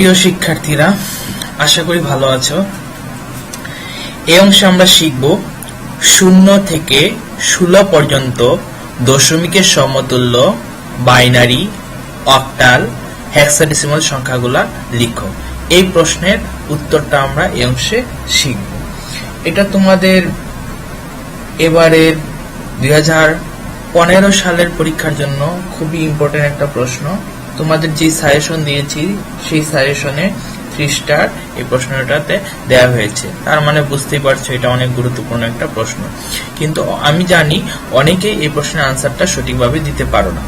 প্রিয় শিক্ষার্থীরা, আশা করি ভালো আছো। এই অংশে আমরা শিখব শূন্য থেকে ষোলো পর্যন্ত দশমিকের সমতুল্য বাইনারি, অক্টাল হেক্সাডেসিমাল সংখ্যাগুলা লিখো। এই প্রশ্নের উত্তরটা আমরা এই অংশে শিখব। এটা তোমাদের এবারের দুই সালের পরীক্ষার জন্য খুবই ইম্পর্টেন্ট একটা প্রশ্ন। তোমাদের যে সাজেশন দিয়েছি, সেই সাজেশনে থ্রি স্টার এই প্রশ্নটাতে দেওয়া হয়েছে। তার মানে বুঝতেই পারছ, এটা অনেক গুরুত্বপূর্ণ একটা প্রশ্ন। কিন্তু আমি জানি অনেকেই এই প্রশ্নের আনসারটা সঠিকভাবে দিতে পারো না।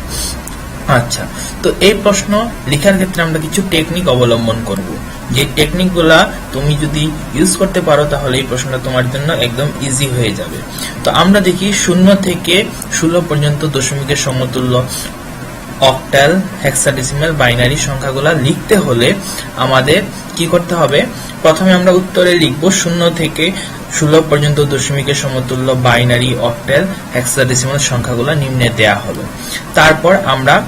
আচ্ছা তো এই প্রশ্ন লেখার ক্ষেত্রে আমরা কিছু টেকনিক অবলম্বন করব। যে টেকনিকগুলা তুমি যদি ইউজ করতে পারো, তাহলে এই প্রশ্নটা তোমার জন্য একদম ইজি হয়ে যাবে। তো আমরা দেখি শূন্য থেকে ষোলো পর্যন্ত দশমিকের সমতুল্য অক্টাল হেক্সাডেসিমাল বাইনারি সংখ্যাগুলো লিখতে হলে আমাদের কি করতে হবে? প্রথমে আমরা উত্তরে লিখব শূন্য থেকে ষোলো পর্যন্ত দশমিকের সমতুল্য বাইনারি অক্টাল হেক্সাডেসিমাল সংখ্যাগুলো নিম্নে দেয়া হবে। তারপর আমরা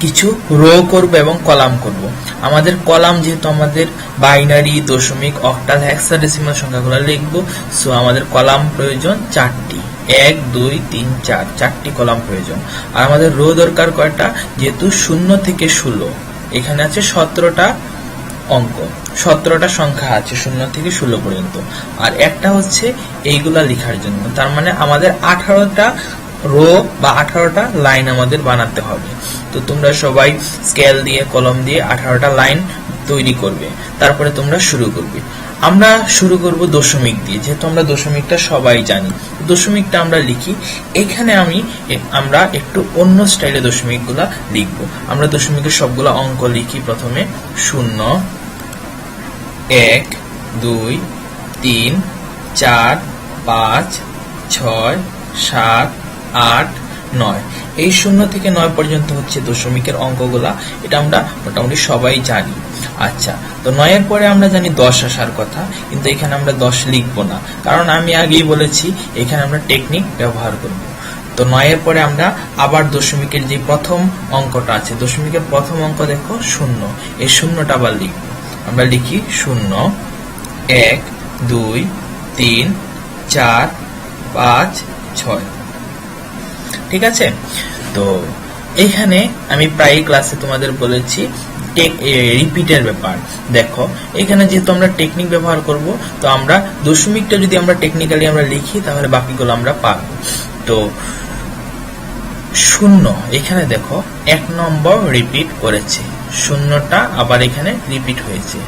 কিছু রো করব এবং কলাম করব। আমাদের কলাম যেহেতু আমাদের বাইনারি, দশমিক, অক্টাল হেক্সাডেসিমাল সংখ্যাগুলো লিখব সো আমাদের কলাম প্রয়োজন চারটি। এক, দুই, তিন, চার, চারটি কলাম প্রয়োজন। আর আমাদের রো দরকার কয়টা? যেহেতু শূন্য থেকে ষোলো। এখানে আছে সতেরোটা অঙ্ক। সতেরোটা সংখ্যা আছে শূন্য থেকে ষোলো পর্যন্ত। আর একটা হচ্ছে এইগুলা লেখার জন্য। তার মানে আমাদের আঠারোটা রো বা আঠারোটা লাইন আমাদের বানাতে হবে। তো তোমরা সবাই স্কেল দিয়ে কলম দিয়ে আঠারোটা লাইন তৈরি করবে। তারপরে তোমরা শুরু করবে। আমরা শুরু করব দশমিক দিয়ে। যেহেতু আমরা দশমিকটা সবাই জানি, দশমিকটা আমরা লিখি। এখানে আমি আমরা একটু অন্য স্টাইলে দশমিকগুলা লিখব। আমরা দশমিকের সবগুলো অঙ্ক লিখি প্রথমে। শূন্য, এক, দুই, তিন, চার, পাঁচ, ছয়, সাত আট, নয়। এই শূন্য থেকে নয় পর্যন্ত হচ্ছে দশমিকের অঙ্কগুলা, এটা আমরা মোটামুটি সবাই জানি। আচ্ছা তো নয়ের পরে আমরা জানি দশ আসার কথা, কিন্তু এখানে আমরা দশ লিখব না, কারণ আমি আগেই বলেছি, এখানে আমরা টেকনিক ব্যবহার করব। তো নয়ের পরে আমরা আবার দশমিকের যে প্রথম অঙ্কটা আছে, দশমিকের প্রথম অঙ্ক দেখো, শূন্য। এই শূন্যটা আবার লিখব। আমরা লিখি শূন্য, এক, দুই, তিন, চার, পাঁচ, ছয়। ঠিক আছে? তো এখানে আমি প্রায় ক্লাসে তোমাদের বলেছি রিপিটের ব্যাপার। দেখো এখানে যেহেতু আমরা টেকনিক ব্যবহার করব, তো আমরা দশমিকটা যদি আমরা টেকনিক্যালি আমরা লিখি, তাহলে বাকিগুলো আমরা পাব। তো শূন্য, এখানে দেখো, এক নম্বর রিপিট করেছে। শূন্যটা আবার এখানে রিপিট হয়েছে।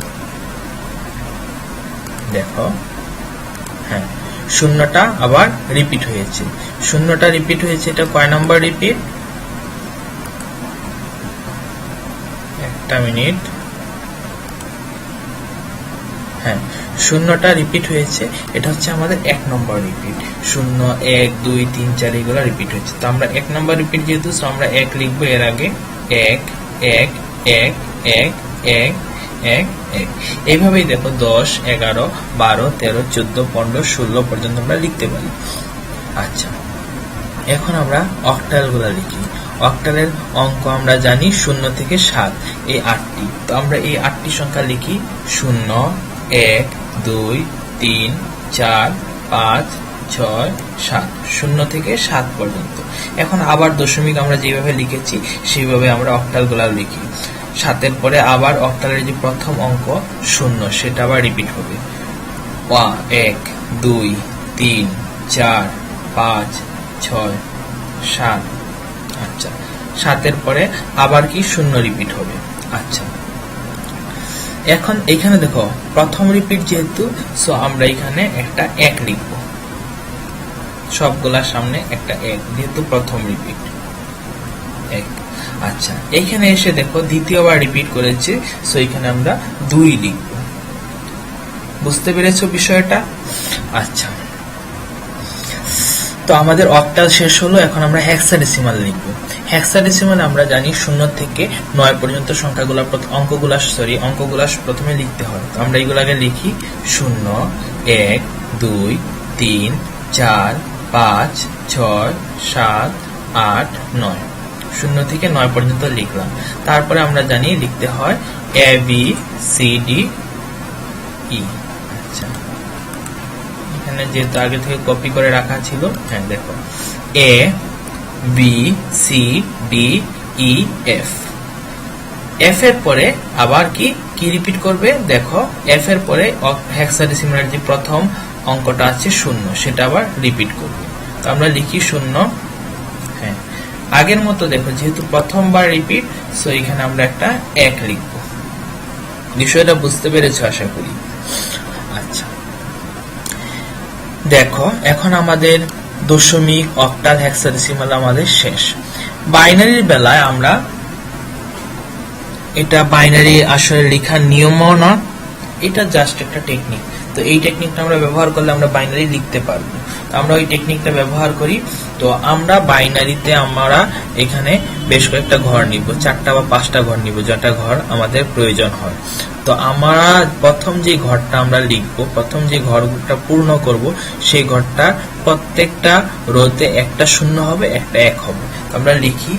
দেখো হ্যাঁ। শূন্যটা আবার রিপিট হয়েছে। শূন্যটা রিপিট হয়েছে, এটা কয় নাম্বার রিপিট একটা মিনিট। হ্যাঁ শূন্যটা রিপিট হয়েছে, এটা হচ্ছে আমাদের এক নম্বর রিপিট শূন্য, এক, দুই, তিন, চার, এগুলো রিপিট হয়েছে। তো আমরা এক নম্বর রিপিট যেহেতু আমরা এক লিখব এর আগে। এক এক এক এক এক এক এইভাবেই দেখো, দশ, এগারো, বারো, তেরো, চোদ্দ, পনেরো, ষোলো পর্যন্ত আমরা লিখতে পারি। আচ্ছা এখন আমরা অক্টালগুলা লিখি। অক্টালের অঙ্ক আমরা জানি শূন্য থেকে সাত, এই আটটি। তো আমরা এই আটটি সংখ্যা লিখি শূন্য, এক, দুই, তিন, চার, পাঁচ, ছয়, সাত, শূন্য থেকে সাত পর্যন্ত। এখন আবার দশমিক আমরা যেভাবে লিখেছি, সেইভাবে আমরা অক্টালগুলা লিখি। সাতের পরে আবার অক্টালের যে প্রথম অঙ্ক শূন্য, সেটা আবার রিপিট হবে। এক, দুই, তিন, চার, পাঁচ, ছয়, সাত। আচ্ছা সাতের পরে আবার কি শূন্য রিপিট হবে? আচ্ছা। এখন এখানে দেখো, প্রথম রিপিট যেহেতু সো আমরা এখানে একটা এক লিখব। সবগুলার সামনে একটা এক, যেহেতু প্রথম রিপিট এক আচ্ছা এখানে এসে দেখো দ্বিতীয়বার রিপিট করেছে সো এখানে আমরা দুই লিখব। বুঝতে পেরেছ বিষয়টা? আচ্ছা। তো আমাদের অক্টাল শেষ হলো, এখন আমরা হেক্সাডেসিমাল লিখব। হেক্সাডেসিমাল আমরা জানি শূন্য থেকে নয় পর্যন্ত সংখ্যাগুলো অঙ্কগুলা সরি অঙ্কগুলা প্রথমে লিখতে হয় তো আমরা এগুলো আগে লিখি, শূন্য, এক, দুই, তিন, চার, পাঁচ, ছয়, সাত, আট, নয়। শূন্য থেকে নয় পর্যন্ত লিখলাম। তারপরে আমরা জানি লিখতে হয় A B C D E আচ্ছা। এখানে যেহেতু আগে থেকে কপি করে রাখা ছিল হ্যাঁ দেখো। A B C D E F F এর পরে আবার কি? কি রিপিট করবে? দেখো এফ এর পরে হেক্সাডেসিমালের যে প্রথম অঙ্কটা আছে শূন্য, সেটা আবার রিপিট করবে। তো আমরা লিখি শূন্য আগের মতো দেখো, যেহেতু প্রথমবার রিপিট সো এখানে আমরা একটা এক লিখব। বিষয়টা বুঝতে পেরেছ আশা করি? আচ্ছা। দেখো, এখন আমাদের দশমিক অক্টাল হেক্সাডেসিমাল আমাদের শেষ। বাইনারির বেলায় আমরা এটা বাইনারি আসলে লেখার নিয়মও না এটা জাস্ট একটা টেকনিক তো এই টেকনিকটা আমরা ব্যবহার করলে আমরা বাইনারি লিখতে পারব। আমরা ওই টেকনিকটা ব্যবহার করি। তো আমরা বাইনারিতে আমরা এখানে বেশ কয়েকটা ঘর নিব। চারটা বা পাঁচটা ঘর নিব, যেটা ঘর আমাদের প্রয়োজন হয়। তো আমরা প্রথম যে ঘরটা আমরা লিখব, প্রথম যে ঘরটা পূর্ণ করব, সেই ঘরটা প্রত্যেকটা রোতে একটা শূন্য হবে, একটা এক হবে। আমরা লিখি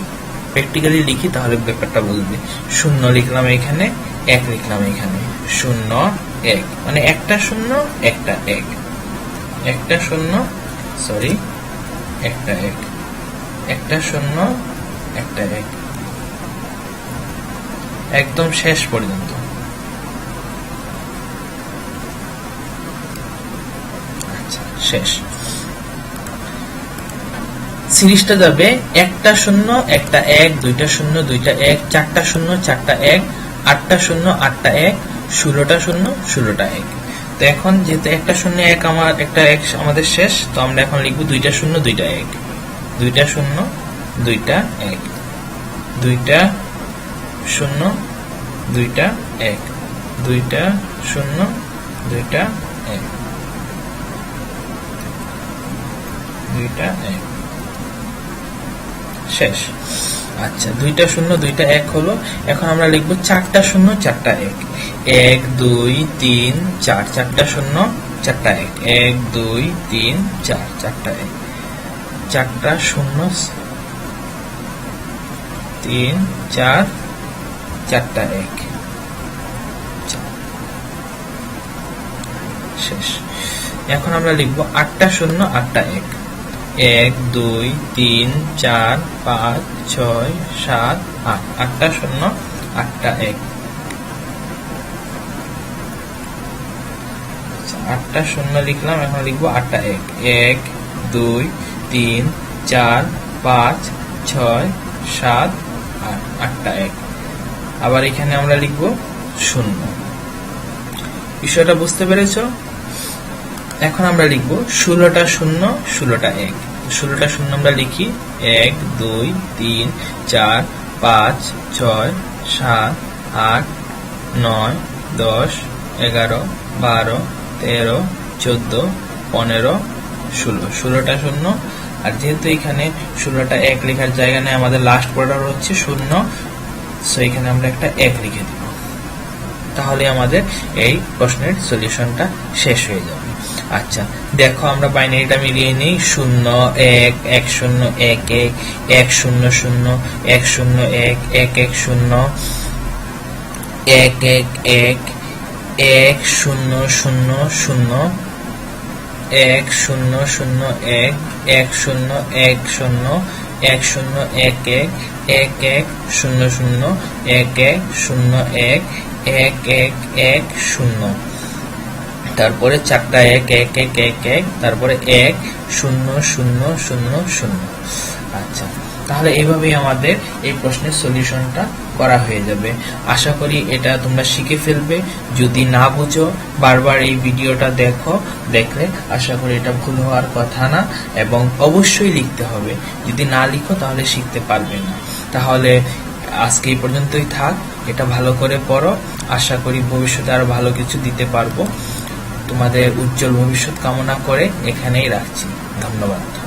প্র্যাকটিক্যালি লিখি, তাহলে ব্যাপারটা বুঝবে। শূন্য লিখলাম এখানে, এক লিখলাম এখানে। শূন্য এক। মানে একটা শূন্য, একটা এক। একটা শূন্য সরি একটা এক। একটা শূন্য, একটা এক। একদম শেষ পর্যন্ত। আচ্ছা শেষ। সিরিজটা যাবে একটা শূন্য, একটা এক, দুইটা শূন্য, দুইটা এক, চারটা শূন্য, চারটা এক, আটটা শূন্য, আটটা এক ষোলোটা শূন্য, ষোলোটা এক। তো এখন যেহেতু একটা শূন্য এক আমার একটা এক আমাদের শেষ, তো আমরা এখন লিখব দুইটা শূন্য, দুইটা এক। দুইটা শূন্য, দুইটা এক। দুইটা শূন্য, দুইটা এক। দুইটা শূন্য, দুইটা এক। দুইটা এক। শেষ। আচ্ছা দুইটা শূন্য, দুইটা এক হলো। এখন আমরা লিখব চারটা শূন্য, চারটা এক। এক, দুই, তিন, চার, চারটা শূন্য, চারটা এক। এক, দুই, তিন, চার, চারটা এক। চারটা শূন্য, তিন, চার, চারটা এক। শেষ। এখন আমরা লিখব আটটা শূন্য, আটটা এক। এক দুই তিন চার পাঁচ ছয় সাত আট। আটটা শূন্য আটটা এক। আচ্ছা, আটটা শূন্য লিখলাম এখন লিখব আটটা এক। এক দুই তিন চার পাঁচ ছয় সাত আট। আটটা এক। আবার এখানে আমরা লিখব শূন্য। বিষয়টা বুঝতে পেরেছ? এখন আমরা লিখব ষোলোটা শূন্য ষোলোটা এক। ষোলোটা শূন্য আমরা লিখি। এক, দুই, তিন, চার, পাঁচ, ছয়, সাত, আট, নয়, দশ, এগারো, বারো, তেরো, চোদ্দ, পনেরো, ষোলো। ষোলোটা শূন্য। আর যেহেতু এখানে ষোলোটা এক লেখার জায়গা নেই, আমাদের লাস্ট পড়ার হচ্ছে শূন্য। সো এখানে আমরা একটা এক লিখে দিব। তাহলে আমাদের এই প্রশ্নের সলিউশনটা শেষ হয়ে যাবে। আচ্ছা দেখো আমরা বাইনারিটা মিলিয়ে নিই শূন্য এক এক শূন্য এক এক এক শূন্য শূন্য এক শূন্য এক এক এক শূন্য এক এক এক এক শূন্য শূন্য শূন্য এক শূন্য শূন্য এক এক শূন্য এক শূন্য এক শূন্য এক এক এক এক শূন্য শূন্য এক এক শূন্য এক এক এক এক শূন্য তারপরে চারটা এক এক এক এক এক, তারপরে এক, শূন্য শূন্য শূন্য শূন্য। আচ্ছা তাহলে এইভাবেই আমাদের এই প্রশ্নের সলিউশনটা করা হয়ে যাবে। আশা করি এটা তোমরা শিখে ফেলবে। যদি না বুঝো, বারবার এই ভিডিওটা দেখো, দেখলে আশা করি এটা ভুল হওয়ার কথা না, এবং অবশ্যই লিখতে হবে। যদি না লিখো, তাহলে শিখতে পারবে না। তাহলে আজকে এই পর্যন্তই থাক। এটা ভালো করে পড়ো। আশা করি ভবিষ্যতে আরও ভালো কিছু দিতে পারব। তোমাদের উজ্জ্বল ভবিষ্যৎ কামনা করে এখানেই রাখছি। ধন্যবাদ।